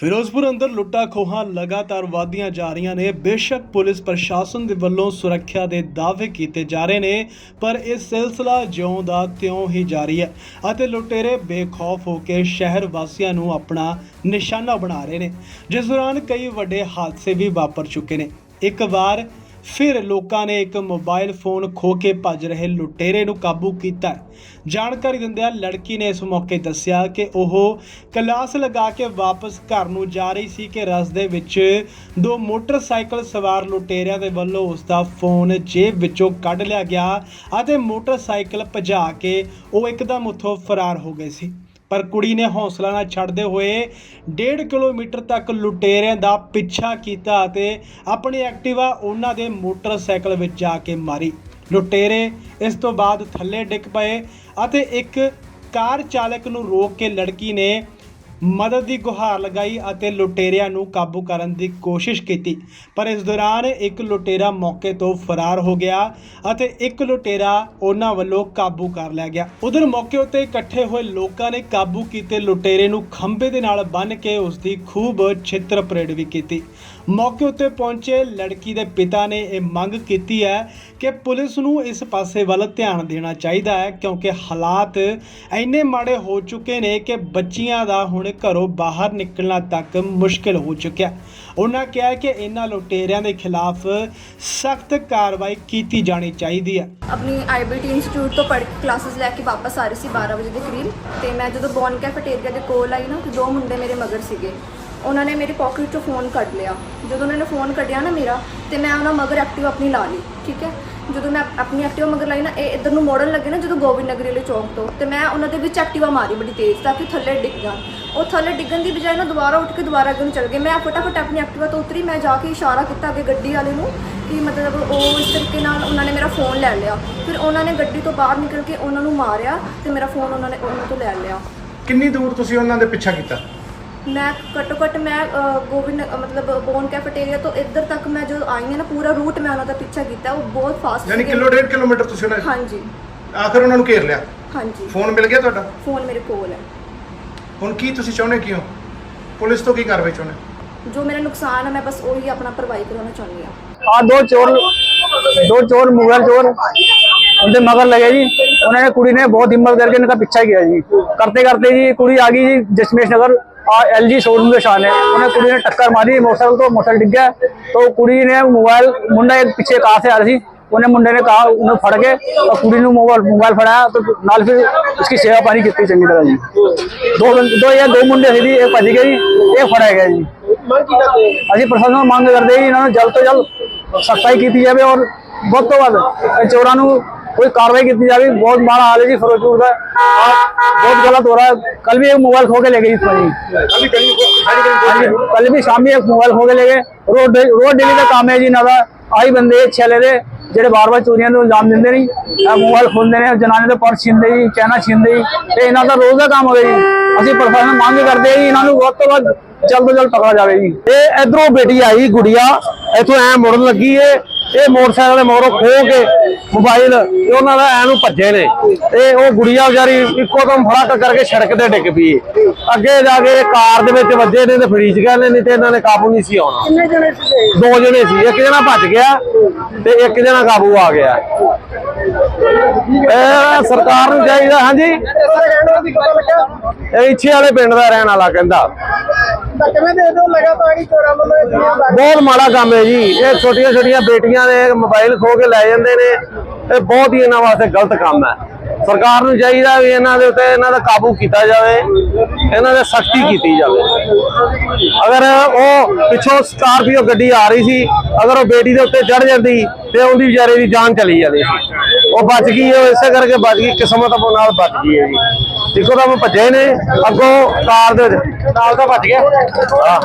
ਫਿਰੋਜ਼ਪੁਰ ਅੰਦਰ ਲੁੱਟਾਂ ਖੋਹਾਂ ਲਗਾਤਾਰ ਵਧਦੀਆਂ ਜਾ ਰਹੀਆਂ ਨੇ। ਬੇਸ਼ੱਕ ਪੁਲਿਸ ਪ੍ਰਸ਼ਾਸਨ ਦੇ ਵੱਲੋਂ ਸੁਰੱਖਿਆ ਦੇ ਦਾਅਵੇ ਕੀਤੇ ਜਾ ਰਹੇ ਨੇ, ਪਰ ਇਹ ਸਿਲਸਿਲਾ ਜਿਉਂ ਦਾ ਤਿਉਂ ਹੀ ਜਾਰੀ ਹੈ ਅਤੇ ਲੁਟੇਰੇ ਬੇਖੌਫ ਹੋ ਕੇ ਸ਼ਹਿਰ ਵਾਸੀਆਂ ਨੂੰ ਆਪਣਾ ਨਿਸ਼ਾਨਾ ਬਣਾ ਰਹੇ ਨੇ, ਜਿਸ ਦੌਰਾਨ ਕਈ ਵੱਡੇ ਹਾਦਸੇ ਵੀ ਵਾਪਰ ਚੁੱਕੇ ਨੇ। ਇੱਕ ਵਾਰ ਫਿਰ ਲੋਕਾਂ ਨੇ ਇੱਕ ਮੋਬਾਈਲ ਫੋਨ ਖੋ ਕੇ ਭੱਜ ਰਹੇ ਲੁਟੇਰੇ ਨੂੰ ਕਾਬੂ ਕੀਤਾ। ਜਾਣਕਾਰੀ ਦਿੰਦਿਆਂ ਲੜਕੀ ਨੇ ਇਸ ਮੌਕੇ ਦੱਸਿਆ ਕਿ ਉਹ ਕਲਾਸ ਲਗਾ ਕੇ ਵਾਪਸ ਘਰ ਨੂੰ ਜਾ ਰਹੀ ਸੀ ਕਿ ਰਸਤੇ ਵਿੱਚ ਦੋ ਮੋਟਰਸਾਈਕਲ ਸਵਾਰ ਲੁਟੇਰਿਆਂ ਦੇ ਵੱਲੋਂ ਉਸ ਦਾ ਫੋਨ ਜੇਬ ਵਿੱਚੋਂ ਕੱਢ ਲਿਆ ਗਿਆ ਅਤੇ ਮੋਟਰਸਾਈਕਲ ਭਜਾ ਕੇ ਉਹ ਇੱਕਦਮ ਉੱਥੋਂ ਫਰਾਰ ਹੋ ਗਏ ਸੀ। ਪਰ ਕੁੜੀ ਨੇ ਹੌਸਲਾ ਨਾ ਛੱਡਦੇ ਹੋਏ 1.5 ਕਿਲੋਮੀਟਰ ਤੱਕ ਲੁਟੇਰਿਆਂ ਦਾ ਪਿੱਛਾ ਕੀਤਾ ਅਤੇ ਆਪਣੀ ਐਕਟਿਵਾ ਉਹਨਾਂ ਦੇ ਮੋਟਰਸਾਈਕਲ ਵਿੱਚ ਜਾ ਕੇ ਮਾਰੀ। ਲੁਟੇਰੇ ਇਸ ਤੋਂ ਬਾਅਦ ਥੱਲੇ ਡਿੱਗ ਪਏ ਅਤੇ ਇੱਕ ਕਾਰ ਚਾਲਕ ਨੂੰ ਰੋਕ ਕੇ ਲੜਕੀ ਨੇ ਮਦਦ ਦੀ ਗੁਹਾਰ ਲਗਾਈ ਅਤੇ ਲੁਟੇਰਿਆਂ ਨੂੰ ਕਾਬੂ ਕਰਨ ਦੀ ਕੋਸ਼ਿਸ਼ ਕੀਤੀ। ਪਰ ਇਸ ਦੌਰਾਨ ਇੱਕ ਲੁਟੇਰਾ ਮੌਕੇ ਤੋਂ ਫਰਾਰ ਹੋ ਗਿਆ ਅਤੇ ਇੱਕ ਲੁਟੇਰਾ ਉਹਨਾਂ ਵੱਲੋਂ ਕਾਬੂ ਕਰ ਲਿਆ ਗਿਆ। ਉਧਰ ਮੌਕੇ ਉੱਤੇ ਇਕੱਠੇ ਹੋਏ ਲੋਕਾਂ ਨੇ ਕਾਬੂ ਕੀਤੇ ਲੁਟੇਰੇ ਨੂੰ ਖੰਭੇ ਦੇ ਨਾਲ ਬੰਨ੍ਹ ਕੇ ਉਸ ਦੀ ਖੂਬ ਛਿੱਤਰ ਪਰੇਡ ਵੀ ਕੀਤੀ। ਮੌਕੇ ਉੱਤੇ ਪਹੁੰਚੇ ਲੜਕੀ ਦੇ ਪਿਤਾ ਨੇ ਇਹ ਮੰਗ ਕੀਤੀ ਹੈ ਕਿ ਪੁਲਿਸ ਨੂੰ ਇਸ ਪਾਸੇ ਵੱਲ ਧਿਆਨ ਦੇਣਾ ਚਾਹੀਦਾ ਹੈ ਕਿਉਂਕਿ ਹਾਲਾਤ ਇੰਨੇ ਮਾੜੇ ਹੋ ਚੁੱਕੇ ਨੇ ਕਿ ਬੱਚੀਆਂ ਦਾ ਹੁਣ ਘਰੋਂ ਬਾਹਰ ਨਿਕਲਣਾ ਤੱਕ ਮੁਸ਼ਕਿਲ ਹੋ ਚੁੱਕਿਆ। ਉਹਨਾਂ ਕਿਹਾ ਕਿ ਇਹਨਾਂ ਲੁਟੇਰਿਆਂ ਦੇ ਖਿਲਾਫ ਸਖਤ ਕਾਰਵਾਈ ਕੀਤੀ ਜਾਣੀ ਚਾਹੀਦੀ ਹੈ। ਆਪਣੀ ਆਈਬੀਟੀ ਇੰਸਟੀਚਿਊਟ ਤੋਂ ਪੜ੍ਹ ਕਲਾਸਿਸ ਲੈ ਕੇ ਵਾਪਸ ਆ ਰਹੀ ਸੀ 12 ਵਜੇ ਦੇ ਕਰੀਬ। ਤੇ ਮੈਂ ਜਦੋਂ ਬੌਨ ਕੈਫੇਟੇਰੀਆ ਦੇ ਕੋਲ ਆਈ ਨਾ ਤੇ ਦੋ ਮੁੰਡੇ ਮੇਰੇ ਮਗਰ ਸੀਗੇ। ਉਹਨਾਂ ਨੇ ਮੇਰੀ ਪਾਕਟ ਚੋਂ ਫੋਨ ਕੱਢ ਲਿਆ। ਜਦੋਂ ਉਹਨਾਂ ਨੇ ਫੋਨ ਕੱਢਿਆ ਨਾ ਮੇਰਾ, ਤੇ ਮੈਂ ਉਹਨਾਂ ਮਗਰ ਐਕਟਿਵ ਆਪਣੀ ਲਾ ਲਈ, ਠੀਕ ਹੈ? ਜਦੋਂ ਮੈਂ ਆਪਣੀ ਐਕਟਿਵਾ ਮਗਰ ਲਾਈ ਨਾ, ਇਹ ਇਧਰ ਨੂੰ ਮੋੜਨ ਲੱਗੇ ਨਾ, ਜਦੋਂ ਗੋਬਿੰਦ ਨਗਰੀ ਵਾਲੇ ਚੌਂਕ ਤੋਂ, ਤੇ ਮੈਂ ਉਹਨਾਂ ਦੇ ਵਿੱਚ ਐਕਟਿਵਾ ਮਾਰੀ ਬੜੀ ਤੇਜ਼, ਤਾਂ ਕਿ ਥੱਲੇ ਡਿੱਗ ਜਾਣ। ਉਹ ਥੱਲੇ ਡਿੱਗਣ ਦੀ ਬਜਾਏ ਨਾ ਦੁਬਾਰਾ ਉੱਠ ਕੇ ਦੁਬਾਰਾ ਅੱਗੇ ਨੂੰ ਚੱਲ ਗਏ। ਮੈਂ ਫਟਾਫਟ ਆਪਣੀ ਐਕਟਿਵਾ ਤੋਂ ਉਤਰੀ, ਮੈਂ ਜਾ ਕੇ ਇਸ਼ਾਰਾ ਕੀਤਾ ਅੱਗੇ ਗੱਡੀ ਵਾਲੇ ਨੂੰ, ਕਿ ਮਤਲਬ ਉਹ ਇਸ ਤਰੀਕੇ ਨਾਲ ਉਹਨਾਂ ਨੇ ਮੇਰਾ ਫੋਨ ਲੈ ਲਿਆ। ਫਿਰ ਉਹਨਾਂ ਨੇ ਗੱਡੀ ਤੋਂ ਬਾਹਰ ਨਿਕਲ ਕੇ ਉਹਨਾਂ ਨੂੰ ਮਾਰਿਆ, ਤੇ ਮੇਰਾ ਫੋਨ ਉਹਨਾਂ ਨੇ ਉਹਨਾਂ ਤੋਂ ਲੈ ਲਿਆ। ਕਿੰਨੀ ਦੂਰ ਤੁਸੀਂ ਉਹਨਾਂ ਦੇ ਪਿੱਛਾ ਕੀਤਾ? ਮੈਂ ਘੱਟੋ ਘੱਟ ਮੈਂ ਅ, ਗੋਬਿੰਦ ਅ, ਮਤਲਬ ਬੋਨ ਕੈਫੇਟੇਰੀਆ ਤੋਂ ਇੱਧਰ ਤੱਕ ਮੈਂ ਜਦੋਂ ਆਈ ਹਾਂ ਨਾ ਪੂਰਾ ਰੂਟ ਮੈਂ ਉਹਨਾਂ ਦਾ ਪਿੱਛਾ ਕੀਤਾ ਉਹ ਬਹੁਤ ਫਾਸਟ ਯਾਨੀ ਕਿਲੋ ਡੇਢ ਕਿਲੋਮੀਟਰ ਤੁਸੀਂ ਉਹਨਾਂ ਹਾਂਜੀ ਆਖਰ ਉਹਨਾਂ ਨੂੰ ਘੇਰ ਲਿਆ ਹਾਂਜੀ ਫੋਨ ਮਿਲ ਗਿਆ ਤੁਹਾਡਾ ਫੋਨ ਮੇਰੇ ਕੋਲ ਹੈ ਹੁਣ ਕੀ ਤੁਸੀਂ ਚਾਹੁੰਦੇ ਕਿਉਂ ਪੁਲਿਸ ਤੋਂ ਕੀ ਕਾਰਵਾਈ ਚਾਹੁੰਦੇ ਜੋ ਮੇਰਾ ਨੁਕਸਾਨ ਹੈ ਮੈਂ ਬਸ ਉਹੀ ਆਪਣਾ ਭਰਵਾਈ ਕਰਾਉਣਾ ਚਾਹੁੰਦੀ ਹਾਂ ਆ ਦੋ ਚੋਰ दो चोर मोबाइल चोर उनके मगर लगे जी उन्होंने कुड़ी ने बहुत हिम्मत करके इनका पीछा किया जी करते करते जी कुड़ी आ गई जी जसमेश नगर ਆ ਐਲਜੀ ਸ਼ੋਰੂਮ ਦੇ ਸ਼ਾਨ ਹੈ ਉਹਨੇ ਕੁੜੀ ਨੇ ਟੱਕਰ ਮਾਰੀ ਮੋਟਰਸਾਈਕਲ ਤੋਂ ਮੋਟਰਸਾਈਕਲ ਡਿੱਗ ਗਿਆ। ਤਾਂ ਕੁੜੀ ਨੇ ਮੋਬਾਈਲ ਮੁੰਡਾ ਇੱਕ ਪਿੱਛੇ ਕਾਰ ਸੇ ਆ ਰਹੀ ਸੀ। ਉਹਨੇ ਮੁੰਡੇ ਨੇ ਕਹਾ ਉਹਨੂੰ ਫੜ ਕੇ ਔਰ ਕੁੜੀ ਨੂੰ ਮੋਬਾਈਲ ਮੋਬਾਈਲ ਫੜਾਇਆ ਤੇ ਨਾਲ ਫਿਰ ਉਸकी ਸੇਵਾ ਪਾਣੀ ਕੀਤੀ ਚੰਗੀ ਤਰ੍ਹਾਂ ਜੀ। ਦੋ ਦੋ ਜਾਂ ਦੋ ਮੁੰਡੇ ਸੀ ਜੀ ਇਹ ਭੱਜ ਗਏ ਜੀ ਇਹ ਫੜਾਇਆ ਗਿਆ ਜੀ। ਅਸੀਂ ਪ੍ਰਸ਼ਾਸਨ ਨੂੰ ਮੰਗ ਕਰਦੇ ਜੀ ਇਹਨਾਂ ਨੂੰ ਜਲਦ ਤੋਂ ਜਲਦ ਸਖਤਾਈ ਕੀਤੀ ਜਾਵੇ ਔਰ ਬਹੁਤ ਤੋਂ ਵੱਧ ਚੋਰਾਂ ਨੂੰ ਕੋਈ ਕਾਰਵਾਈ ਕੀਤੀ ਜਾਵੇ ਬਹੁਤ ਮਾੜਾ ਹਾਲ ਹੈ ਜੀ ਫਿਰੋਜ਼ਪੁਰ ਦਾ ਆਹ बहुत गलत हो रहा है कल भी एक मोबाइल खो के ले गई इसमें जी हाँ जी, कल भी शाम भी एक मोबाइल खो के ले गए रोड रोड डेली का काम है जी ਇਹਨਾਂ ਦਾ ਆਹੀ ਬੰਦੇ ਛੇਲੇ ਦੇ ਜਿਹੜੇ ਬਾਰ-ਬਾਰ ਚੋਰੀਆਂ ਨੂੰ ਅੰਜਾਮ ਦਿੰਦੇ ਨਹੀਂ ਇਹ ਮੋਬਾਈਲ ਖੋਲਦੇ ਨੇ ਜਨਾਨੇ ਦੇ ਪਰਸ ਛਿੰਦੇ ਜੀ ਚੈਨਾ ਛਿੰਦੇ ਜੀ ਤੇ ਇਹਨਾਂ ਦਾ ਰੋਜ਼ ਦਾ ਕੰਮ ਹੋਵੇ ਜੀ ਅਸੀਂ ਪ੍ਰਸ਼ਾਸਨ ਨੂੰ ਮੰਗ ਕਰਦੇ ਹਾਂ ਜੀ ਇਹਨਾਂ ਨੂੰ ਵੱਧ ਤੋਂ ਵੱਧ ਜਲਦ ਤੋਂ ਜਲਦ ਪਕੜਾ ਜਾਵੇ ਜੀ ਇਹ ਇਧਰੋਂ ਬੇਟੀ ਆਈ ਗੁੜੀਆ ਇਥੋਂ ਐ ਮੁੜਨ ਲੱਗੀ ਏ ਇਹ ਮੋਟਰਸਾਈਕਲ ਦੇ ਮਗਰੋਂ ਖੋ ਕੇ ਮੋਬਾਈਲ ਤੇ ਉਹਨਾਂ ਦਾ ਐ ਨੂੰ ਭੱਜੇ ਨੇ। ਤੇ ਉਹ ਗੁੜੀਆ ਵਿਚਾਰੀ ਇੱਕੋ ਦਮ ਫੜਾਕ ਕਰਕੇ ਸੜਕ ਤੇ ਡਿੱਗ ਪਈ। ਅੱਗੇ ਜਾ ਕੇ ਕਾਰ ਦੇ ਵਿੱਚ ਵੱਜੇ ਨੇ ਤੇ ਫਰੀਜ ਗਏ ਨੇ ਨਹੀਂ ਤੇ ਇਹਨਾਂ ਨੇ ਕਾਬੂ ਨਹੀਂ ਸੀ ਆਉਣਾ। ਕਿੰਨੇ ਜਣੇ ਸੀ ਦੋ ਜਣੇ ਸੀ ਇੱਕ ਜਣਾ ਭੱਜ ਗਿਆ ਤੇ ਇੱਕ ਜਣਾ ਕਾਬੂ ਆ ਗਿਆ। ਇਹ ਸਰਕਾਰ ਨੂੰ ਚਾਹੀਦਾ ਹਾਂਜੀ? ਇਹ ਇੱਛੇ ਵਾਲੇ ਪਿੰਡ ਦਾ ਰਹਿਣ ਵਾਲਾ ਕਹਿੰਦਾ। ਬਹੁਤ ਮਾੜਾ ਕੰਮ ਹੈ ਜੀ। ਇਹ ਛੋਟੀਆਂ ਛੋਟੀਆਂ ਬੇਟੀਆਂ ਦੇ ਮੋਬਾਈਲ ਖੋ ਕੇ ਲੈ ਜਾਂਦੇ ਨੇ। ਇਹ ਬਹੁਤ ਹੀ ਇਹਨਾਂ ਵਾਸਤੇ ਗਲਤ ਕੰਮ ਹੈ। ਸਰਕਾਰ ਨੂੰ ਚਾਹੀਦਾ ਵੀ ਇਹਨਾਂ ਦੇ ਉੱਤੇ ਇਹਨਾਂ ਦਾ ਕਾਬੂ ਕੀਤਾ ਜਾਵੇ, ਇਹਨਾਂ ਦੇ ਸਖਤੀ ਕੀਤੀ ਜਾਵੇ। ਅਗਰ ਉਹ ਪਿੱਛੋਂ ਸਕਾਰਪੀਓ ਗੱਡੀ ਆ ਰਹੀ ਸੀ, ਅਗਰ ਉਹ ਬੇਟੀ ਦੇ ਉੱਤੇ ਚੜ ਜਾਂਦੀ ਤੇ ਉਹਦੀ ਵਿਚਾਰੇ ਦੀ ਜਾਨ ਚਲੀ ਜਾਂਦੀ ਸੀ। ਉਹ ਬਚ ਗਈ ਉਹ ਇਸੇ ਕਰਕੇ ਬਚ ਗਈ, ਕਿਸਮਤ ਆਪੋ ਨਾਲ ਬਚ ਗਈ ਹੈ ਜੀ। ਦੇਖੋ ਤਾਂ ਭੱਜੇ ਨੇ ਅੱਗੋਂ ਕਾਰ ਦੇ ਵਿੱਚ। ਨਾਲ ਤਾਂ ਭੱਜ ਗਿਆ। ਹਾਂ।